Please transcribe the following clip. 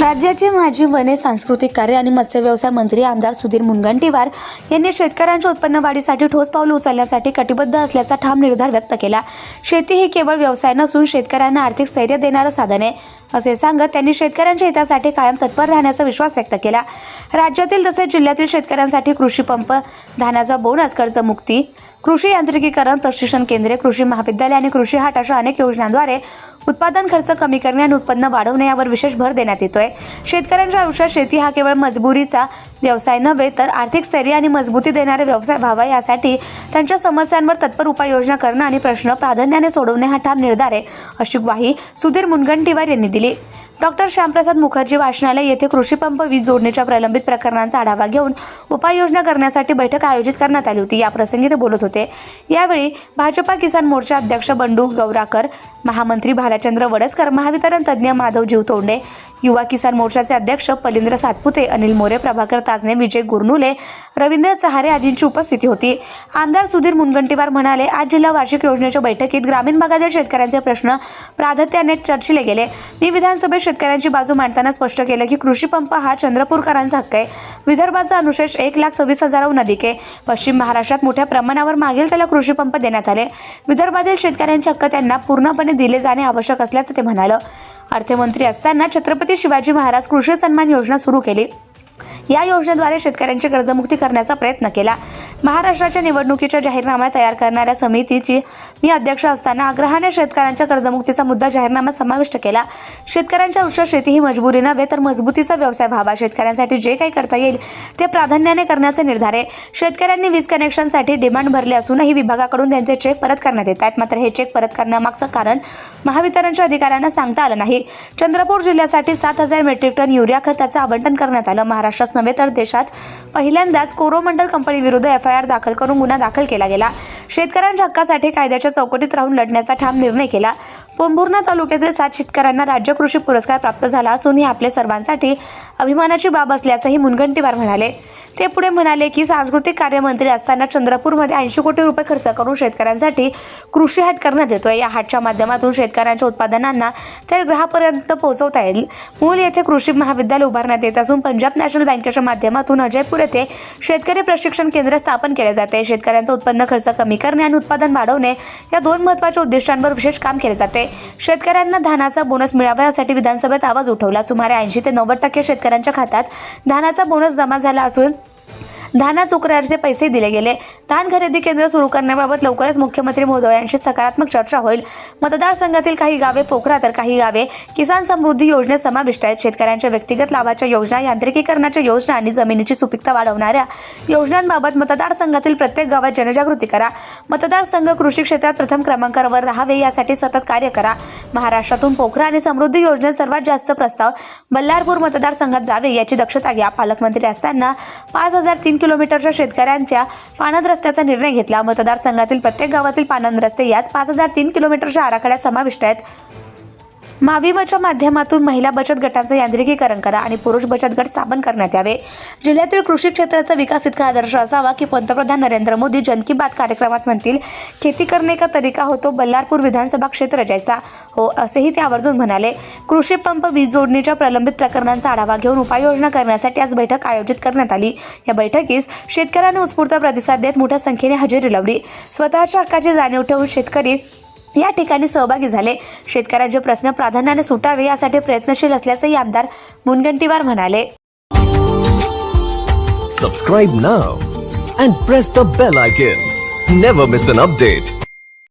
राज्याचे माजी वने सांस्कृतिक कार्य आणि मत्स्य व्यवसाय मंत्री आमदार सुधीर मुनगंटीवार यांनी शेतकऱ्यांच्या उत्पन्न वाढीसाठी ठोस पाऊल उचलण्यासाठी कटिबद्ध असल्याचा ठाम निर्धार व्यक्त केला. शेती ही केवळ व्यवसाय नसून शेतकऱ्यांना आर्थिक स्थैर्य देणारं साधन आहे. असे सांगत त्यांनी शेतकऱ्यांच्या हितासाठी कायम तत्पर राहण्याचा विश्वास व्यक्त केला. राज्यातील तसेच जिल्ह्यातील शेतकऱ्यांसाठी कृषी पंप धानाचा बोनस कर्जमुक्ती कृषी यांत्रिकीकरण प्रशिक्षण केंद्रे कृषी महाविद्यालय आणि कृषी हाट अशा अनेक योजनांद्वारे उत्पादन खर्च कमी करणे आणि उत्पन्न वाढवणे यावर विशेष भर देण्यात येतोय. शेतकऱ्यांच्या आयुष्यात शेती हा केवळ मजबुरीचा व्यवसाय नव्हे तर आर्थिक स्थैर्य आणि मजबूती देणारा व्यवसाय व्हावा यासाठी त्यांच्या समस्यांवर तत्पर उपाययोजना करणं आणि प्रश्न प्राधान्याने सोडवणे हा ठाम निर्धार आहे अशी ग्वाही सुधीर मुनगंटीवार यांनी दिली. दिली डॉक्टर श्यामप्रसाद मुखर्जी वाचनालय येथे कृषीपंप वीज जोडणीच्या प्रलंबित प्रकरणांचा आढावा घेऊन उपाययोजना करण्यासाठी बैठक आयोजित करण्यात आली होती. या प्रसंगी ते बोलत होते. यावेळी भाजपा किसान मोर्चा अध्यक्ष बंडू गौराकर महामंत्री भालचंद्र वडसकर महावितरण तज्ज्ञ माधव जीवतोंडे युवा किसान मोर्चाचे अध्यक्ष पलिंद्र सातपुते अनिल मोरे प्रभाकर ताजने विजय गुरनुले रवींद्र चहारे आदींची उपस्थिती होती. आमदार सुधीर मुनगंटीवार म्हणाले आज जिल्हा वार्षिक योजनेच्या बैठकीत ग्रामीण भागातील शेतकऱ्यांचे प्रश्न प्राधान्याने चर्चिले गेले. मी विधानसभेत शेतकऱ्यांची बाजू मांडताना स्पष्ट केलं की कृषी पंप हा चंद्रपूरकरांचा हक्क आहे. विदर्भाचा अनुशेष एक लाख सव्वीस हजाराहून अधिक आहे. पश्चिम महाराष्ट्रात मोठ्या प्रमाणावर मागेल त्याला कृषी पंप देण्यात आले. विदर्भातील शेतकऱ्यांचे हक्क त्यांना पूर्णपणे दिले जाणे आवश्यक असल्याचं ते म्हणालं. अर्थमंत्री असताना छत्रपती शिवाजी महाराज कृषी सन्मान योजना सुरू केली. या योजनेद्वारे शेतकऱ्यांची कर्जमुक्ती करण्याचा प्रयत्न केला. महाराष्ट्राच्या निवडणुकीच्या जाहीरनामा तयार करणाऱ्या समितीची मी अध्यक्ष असताना आग्रहाने शेतकऱ्यांच्या कर्जमुक्तीचा मुद्दा जाहीरनाम्यात समाविष्ट केला. शेतकऱ्यांच्या आयुष्यात शेती ही मजबुरी नव्हे तर मजबूतीचा व्यवसाय व्हावा. शेतकऱ्यांसाठी जे काही करता येईल ते प्राधान्याने करण्याचे निर्धार आहे. शेतकऱ्यांनी वीज कनेक्शनसाठी डिमांड भरले असूनही विभागाकडून त्यांचे चेक परत करण्यात येत आहेत. मात्र हे चेक परत करण्यामागचं कारण महावितरणच्या अधिकाऱ्यांना सांगता आलं नाही. चंद्रपूर जिल्ह्यासाठी सात हजार मेट्रिक टन युरिया खताचं आवंटन करण्यात आलं. महाराष्ट्र महाराष्ट्रास नव्हे तर देशात पहिल्यांदाच कोरोमंडल कंपनी विरुद्ध एफ आय आर दाखल करून गुन्हा दाखल केला गेला. शेतकऱ्यांच्या हक्कासाठी कायद्याच्या चौकटीत राहून लढण्याचा ठाम निर्णय केला. पोंभुर्णा तालुक्यातील सात शेतकऱ्यांना राज्य कृषी पुरस्कार प्राप्त झाला असून ही आपल्या सर्वांसाठी अभिमानाची बाब असल्याचंही मुनगंटीवार म्हणाले. ते पुढे म्हणाले की सांस्कृतिक कार्यमंत्री असताना चंद्रपूरमध्ये ऐंशी कोटी रुपये खर्च करून शेतकऱ्यांसाठी कृषी हाट करण्यात येतोय. या हाटच्या माध्यमातून शेतकऱ्यांच्या उत्पादनांना थेट ग्रहापर्यंत पोहोचवता येईल. मूल येथे कृषी महाविद्यालय उभारण्यात येत असून पंजाब नॅशनल बँकेच्या माध्यमातून अजयपूर येथे शेतकरी प्रशिक्षण केंद्र स्थापन केले जाते. शेतकऱ्यांचा उत्पन्न खर्च कमी करणे आणि उत्पादन वाढवणे या दोन महत्त्वाच्या उद्दिष्टांवर विशेष काम केले जाते. शेतकऱ्यांना धानाचा बोनस मिळावा यासाठी विधानसभेत आवाज उठवला. सुमारे ऐंशी ते नव्वद टक्के शेतकऱ्यांच्या खात्यात धानाचा बोनस जमा झाला असून धाना चोकऱ्याचे पैसे दिले गेले. धान खरेदी केंद्र सुरू करण्याबाबत लवकरच मुख्यमंत्री महोदयांशी सकारात्मक चर्चा होईल. मतदारसंघातील काही गावे पोखरा तर काही गावे किसान समृद्धी योजनेत समाविष्ट आहेत. शेतकऱ्यांच्या व्यक्तिगत लाभाच्या योजना यांत्रिकीकरणाच्या योजना आणि जमिनीची सुपीकता वाढवणाऱ्या योजनांबाबत मतदारसंघातील प्रत्येक गावात जनजागृती करा. मतदारसंघ कृषी क्षेत्रात प्रथम क्रमांकावर राहावे यासाठी सतत कार्य करा. महाराष्ट्रातून पोखरा आणि समृद्धी योजनेत सर्वात जास्त प्रस्ताव बल्लारपूर मतदारसंघात जावे याची दक्षता घ्या. पालकमंत्री असताना पाच हजार तीन किलोमीटरच्या शेतकऱ्यांच्या पाणंद रस्त्याचा निर्णय घेतला. मतदारसंघातील प्रत्येक गावातील पाणंद रस्ते याच पाच हजार तीन किलोमीटरच्या आराखड्यात समाविष्ट आहेत. माविमच्या माध्यमातून महिला बचत गटांचं यांत्रिकीकरण करा आणि पुरुष बचत गट स्थापन करण्यात यावे. जिल्ह्यातील कृषी क्षेत्राचा विकास इतका आदर्श असावा की पंतप्रधान नरेंद्र मोदी जन की बात कार्यक्रमात म्हणतील खेती करणे का तरीका होतो बल्लारपूर विधानसभा क्षेत्र जैसा हो असेही ते आवर्जून म्हणाले. कृषी पंप वीज जोडणीच्या प्रलंबित प्रकरणांचा आढावा घेऊन उपाययोजना करण्यासाठी आज बैठक आयोजित करण्यात आली. या बैठकीस शेतकऱ्यांनी उत्स्फूर्त प्रतिसाद देत मोठ्या संख्येने हजेरी लावली. स्वतःच्या हक्काची जाणीव ठेवून शेतकरी या ठिकाणी सहभागी झाले. शेतकऱ्यांचे प्रश्न प्राधान्याने सुटावे यासाठी प्रयत्नशील असल्याचंही आमदार मुनगंटीवार म्हणाले. Subscribe now and press the bell icon never miss an update